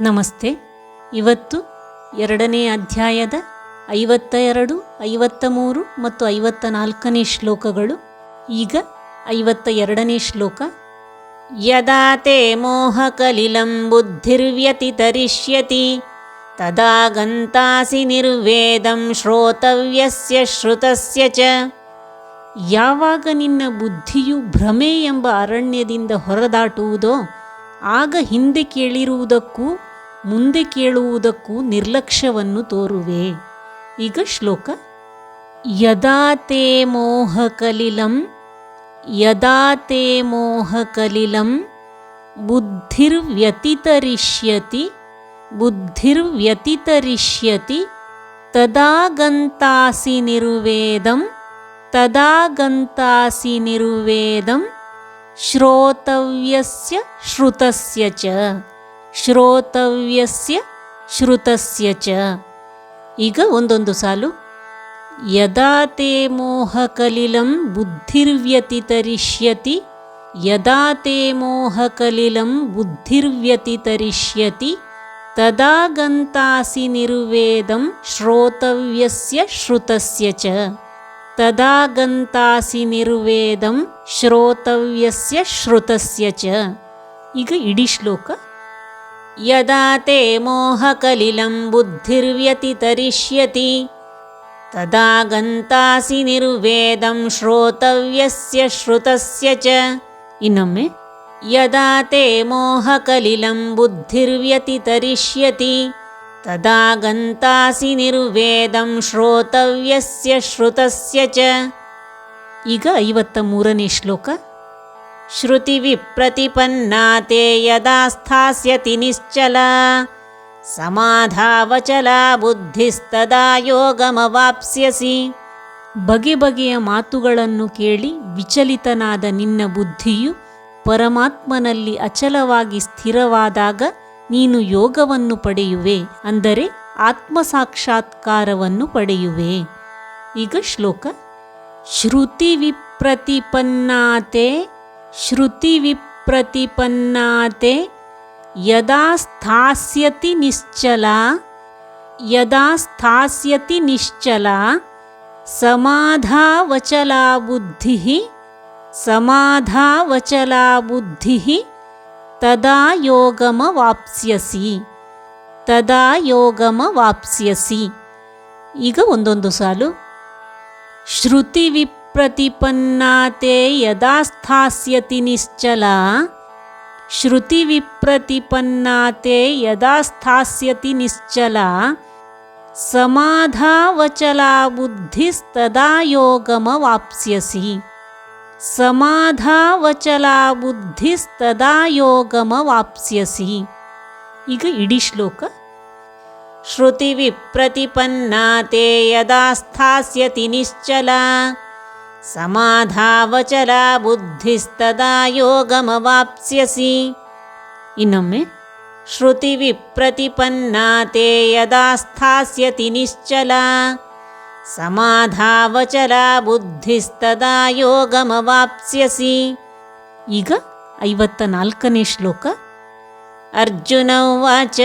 ನಮಸ್ತೆ. ಇವತ್ತು ಎರಡನೇ ಅಧ್ಯಾಯದ ಐವತ್ತ ಎರಡು ಐವತ್ತ ಮೂರು ಮತ್ತು ಐವತ್ತ ನಾಲ್ಕನೇ ಶ್ಲೋಕಗಳು. ಈಗ ಐವತ್ತ ಎರಡನೇ ಶ್ಲೋಕ. ಯದಾ ತೇ ಮೋಹಕಲಿಲಂ ಬುದ್ಧಿರ್ವ್ಯತಿತರಿಷ್ಯತಿ ತದಾ ಗಂತಾಸಿ ನಿರ್ವೇದಂ ಶ್ರೋತವ್ಯಸ್ಯ ಶ್ರುತಸ್ಯ ಚ. ಯಾವಾಗ ನಿನ್ನ ಬುದ್ಧಿಯು ಭ್ರಮೆ ಎಂಬ ಅರಣ್ಯದಿಂದ ಹೊರದಾಟುವುದೋ, ಆಗ ಹಿಂದೆ ಕೇಳಿರುವುದಕ್ಕೂ ಮುಂದೆ ಕೇಳುವುದಕ್ಕೂ ನಿರ್ಲಕ್ಷ್ಯವನ್ನು ತೋರುವೆ. ಈಗ ಶ್ಲೋಕ. ಯದಾ ತೇ ಮೋಹಕಲಿಲಂ ಯದಾ ತೇ ಮೋಹಕಲಿಲಂ ಬುದ್ಧಿರ್ವ್ಯತಿತರಿಷ್ಯತಿ ಬುದ್ಧಿರ್ವ್ಯತಿತರಿಷ್ಯತಿ ತದಾ ಗಂತಾಸಿ ನಿರ್ವೇದಂ ತದಾ ಗಂತಾಸಿ ಶ್ರೋತವ್ಯಸ್ಯ ಶ್ರುತಸ್ಯ ಚ. ಶ್ರೋತವ್ಯಸ್ಯ ಶ್ರುತಸ್ಯ ಚ. ಈಗ ಒಂದೊಂದು ಸಾಲು. ಯದಾ ತೇ ಮೋಹಕಲಿಲಂ ಬುದ್ಧಿರ್ವ್ಯತಿತರಿಷ್ಯತಿ, ಯದಾ ತೇ ಮೋಹಕಲಿಲಂ ಬುದ್ಧಿರ್ವ್ಯತಿತರಿಷ್ಯತಿ, ತದಾ ಗಂತಾಸಿ ನಿರ್ವೇದಂ ಶ್ರೋತವ್ಯಸ್ಯ ಶ್ರುತಸ್ಯ ಚ. ತದಾ ಗಂತಾಸಿ ನಿರ್ವೇದಂ ಶ್ರೋತವ್ಯಸ್ಯ ಶ್ರುತಸ್ಯ ಚ. ಈಗ ಇಡೀ ಶ್ಲೋಕ ತೇ ಮೋಹಕಲಿಲಂ ಬುದ್ಧಿರ್ವ್ಯತಿತರಿಷ್ಯತಿ ತದಾ ಗಂತಾಸಿ ನಿರ್ವೇದಂ ಶ್ರೋತವ್ಯಸ್ಯ ಶ್ರುತಸ್ಯ ಚ ಇನ್ನೊಮ್ಮೆ ಯದಾ ತೇ ಮೋಹಕಲಿಲಂ ಬುದ್ಧಿರ್ವ್ಯತಿತರಿಷ್ಯತಿ ತದಾ ಗಂತಾಸಿ ನಿರ್ವೇದಂ ಶ್ರೋತವ್ಯಸ್ಯ ಶ್ರುತಸ್ಯ ಚ ಈಗ ಐವತ್ತ ಶ್ಲೋಕ ಶ್ರುತಿವಿಪ್ರತಿಪನ್ನಾ ವಿಪ್ರತಿಪನ್ನಾತೆ ಯದಾ ಸ್ಥಾಸ್ಯತಿ ನಿಶ್ಚಲ. ಸಮಾಧಾವಚಲ ಬುದ್ಧಿಸ್ತದಾ ಯೋಗಮವಾಪ್ಸ್ಯಸಿ. ಬಗೆ ಬಗೆಯ ಮಾತುಗಳನ್ನು ಕೇಳಿ ವಿಚಲಿತನಾದ ನಿನ್ನ ಬುದ್ಧಿಯು ಪರಮಾತ್ಮನಲ್ಲಿ ಅಚಲವಾಗಿ ಸ್ಥಿರವಾದಾಗ ನೀನು ಯೋಗವನ್ನು ಪಡೆಯುವೆ ಅಂದರೆ ಆತ್ಮ ಸಾಕ್ಷಾತ್ಕಾರವನ್ನು ಪಡೆಯುವೆ. ಈಗ ಶ್ಲೋಕ. ಶ್ರುತಿ ವಿಪ್ರತಿಪನ್ನಾತೆ ಶ್ರುತಿ ವಿಪ್ರತಿಪನ್ನಾತೆ ಯದಾ ಸ್ಥಾಸ್ಯತಿ ನಿಶ್ಚಲ ಯದಾ ಸ್ಥಾಸ್ಯತಿ ನಿಶ್ಚಲ ಸಮಾಧಾವಚಲಾ ಬುದ್ಧಿ ಸಮಾಧಾವಚಲಾ ಬುದ್ಧಿ ತದಾ ಯೋಗಮವಾಪ್ಸ್ಯಸಿ ತದಾ ಯೋಗಮವಾಪ್ಸ್ಯಸಿ ಈಗ ಒಂದೊಂದು ಸಾಲು ಶ್ರುತಿ ವಿಪ್ರತಿಪನ್ನಾತೆ ಯದಾ ಸ್ಥಾಸ್ಯತಿ ನಿಶ್ಚಲ ಶ್ರುತಿ ವಿಪ್ರತಿಪನ್ನಾತೆ ಯದಾ ಸ್ಥಾಸ್ಯತಿ ನಿಶ್ಚಲ ಸಮಾಧಾವಚಲಾ ಬುದ್ಧಿಸ್ತದಾ ಯೋಗಮವಾಪ್ಸ್ಯಸಿ ಸಮಾಧಾವಚಲಾ ಬುದ್ಧಿಸ್ತದಾ ಯೋಗಮವಾಪ್ಸ್ಯಸಿ ಈಗ ಇಡೀ ಶ್ಲೋಕ ಶ್ರುತಿ ವಿಪ್ರತಿಪನ್ನಾತೆ ಯದಾ ಸ್ಥಾಸ್ಯತಿ ನಿಶ್ಚಲ ಸಮಾಧಾವಚಲಾ ಬುದ್ಧಿಸ್ತದಾ ಯೋಗಮವಾಪ್ಸ್ಯಸಿ ಇನ್ನೊಮ್ಮೆ ಶ್ರುತಿ ವಿಪ್ರತಿಪನ್ನಾತೆ ಯದಾ ಸ್ಥಾಸ್ಯತಿ ನಿಶ್ಚಲ. ಸಮಾಧಾವಚಲಾ ಬುದ್ಧಿಸ್ತದಾ ಯೋಗಮವಾಪ್ಸ್ಯಸಿ ಈಗ ಐವತ್ತ ನಾಲ್ಕನೇ ಶ್ಲೋಕ. ಅರ್ಜುನ ಉಚ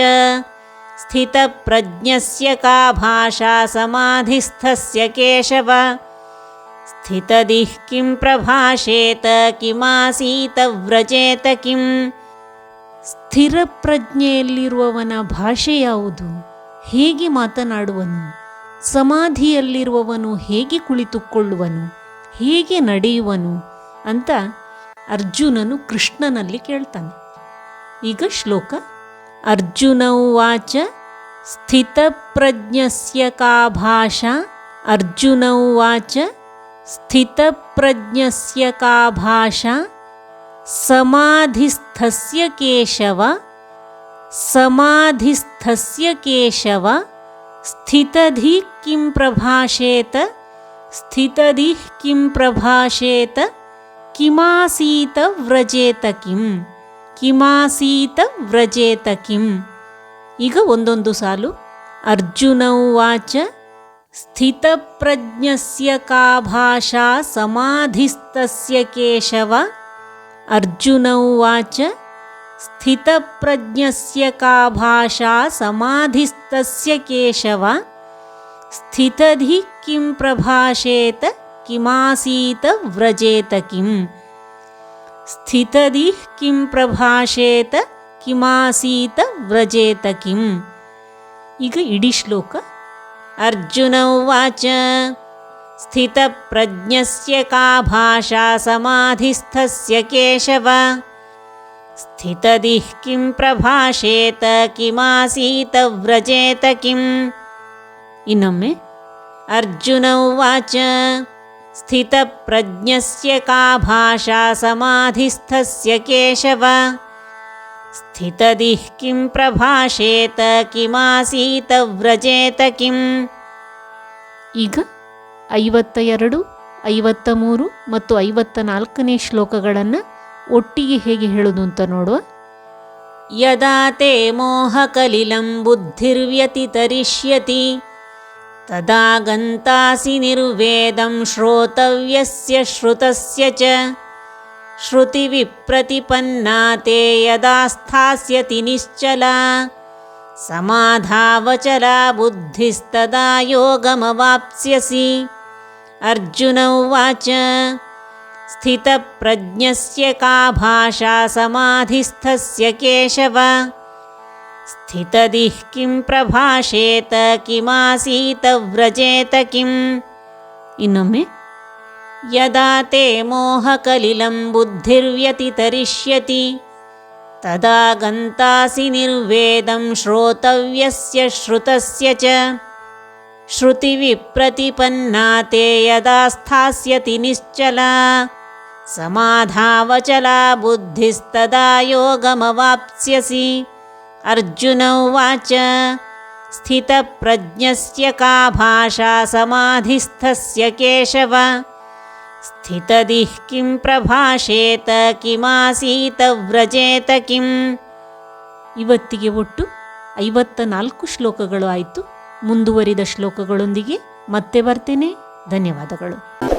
ಸ್ಥಿತಪ್ರಜ್ಞಸ್ಯ ಕಾ ಭಾಷಾ ಸಮಾಧಿಸ್ಥಸ್ಯ ಕೇಶವ. ಕಿಂ ಪ್ರಭಾಷೇತ ಕಿಮಾಸೀತ ವ್ರಜೇತ ಕಿಂ ಸ್ಥಿರ ಪ್ರಜ್ಞೆಯಲ್ಲಿರುವವನ ಭಾಷೆ ಯಾವುದು? ಹೇಗೆ ಮಾತನಾಡುವನು? ಸಮಾಧಿಯಲ್ಲಿರುವವನು ಹೇಗೆ ಕುಳಿತುಕೊಳ್ಳುವನು? ಹೇಗೆ ನಡೆಯುವನು? ಅಂತ ಅರ್ಜುನನು ಕೃಷ್ಣನಲ್ಲಿ ಕೇಳ್ತಾನೆ. ಈಗ ಶ್ಲೋಕ, ಅರ್ಜುನ ಉವಾಚ, ಸ್ಥಿತಪ್ರಜ್ಞಸ್ಯ ಕಾ ಭಾಷಾ, ಅರ್ಜುನ ಉವಾಚ ಸ್ಥಿತಪ್ರಜ್ಞಸ್ಯ ಕಾ ಭಾಷಾ ಸಮಾಧಿಸ್ಥಸ್ಯ ಕೇಶವ ಸಮಾಧಿಸ್ಥಸ್ಯ ಕೇಶವ ಸ್ಥಿತಧಿ ಕಿಂ ಪ್ರಭಾಷೇತ ಸ್ಥಿತಧಿ ಕಿಂ ಪ್ರಭಾಷೇತ ಕಿಮಾಸೀತ ವ್ರಜೇತ ಕಿಂ ಕಿಮಾಸೀತ ವ್ರಜೇತ ಕಿಂ ಈಗ ಒಂದೊಂದು ಸಾಲು ಅರ್ಜುನ स्थितप्रज्ञस्य का भाषा समाधिस्तस्य केशव? अर्जुन उवाच स्थितप्रज्ञस्य का भाषा समाधिस्तस्य केशव? स्थितधि किं प्रभाषेत किमासीत व्रजेत किम् स्थितधिः किं प्रभाषेत किमासीत व्रजेत किम् इग इडिश्लोक अर्जुन उवाच स्थितप्रज्ञस्य का भाषा समाधिस्थस्य केशव? स्थितदिः किं प्रभाषेत किमासीत व्रजेत किम्? इनं मे अर्जुनौ वाच स्थितप्रज्ञस्य का भाषा समाधिस्थस्य केशव? ಕಿಂ ಪ್ರಭಾಷೇತ ಕಿಮಾಸೀತ ವ್ರಜೇತ ಕಿಂ ಈಗ ಐವತ್ತ ಎರಡು ಐವತ್ತ ಮೂರು ಮತ್ತು ಐವತ್ತ ನಾಲ್ಕನೇ ಶ್ಲೋಕಗಳನ್ನು ಒಟ್ಟಿಗೆ ಹೇಗೆ ಹೇಳೋದು ಅಂತ ನೋಡುವ. ಯದಾ ತೇ ಮೋಹಕಲಿಲಂಬುದ್ಧಿರ್ವ್ಯತಿ ತರಿಷ್ಯತಿ ತದಾ ಗಂತಾಸಿ ನಿರ್ವೇದಂ ಶ್ರೋತವ್ಯಸ್ಯ ಶ್ರುತಸ್ಯ ಚ. श्रुतिविप्रतिपन्ना ते यदा स्थास्यति निश्चला समाधावचला बुद्धिस्तदा योगमवाप्स्यसि। अर्जुन उवाच स्थितप्रज्ञस्य का भाषा समाधिस्थस्य केशव? स्थितदिः किं प्रभाषेत किमासीत व्रजेत किम्? इनमे यदा ते मोहकलिलं बुद्धिर्व्यतितरिष्यति तदा गन्तासि निर्वेदं श्रोतव्यस्य श्रुतस्य च। श्रुतिविप्रतिपन्ना ते यदा स्थास्यति निश्चला समाधावचला बुद्धिस्तदा योगमवाप्स्यसि। अर्जुन उवाच स्थितप्रज्ञस्य का भाषा समाधिस्थस्य केशव ಸ್ಥಿತದಿಃ ಕಿಂ ಪ್ರಭಾಷೇತ ಕಿಮಾಸೀತ ವ್ರಜೇತ ಕಿಂ ಇವತ್ತಿಗೆ ಒಟ್ಟು ಐವತ್ತ ನಾಲ್ಕು ಶ್ಲೋಕಗಳು ಆಯಿತು. ಮುಂದುವರಿದ ಶ್ಲೋಕಗಳೊಂದಿಗೆ ಮತ್ತೆ ಬರ್ತೇನೆ. ಧನ್ಯವಾದಗಳು.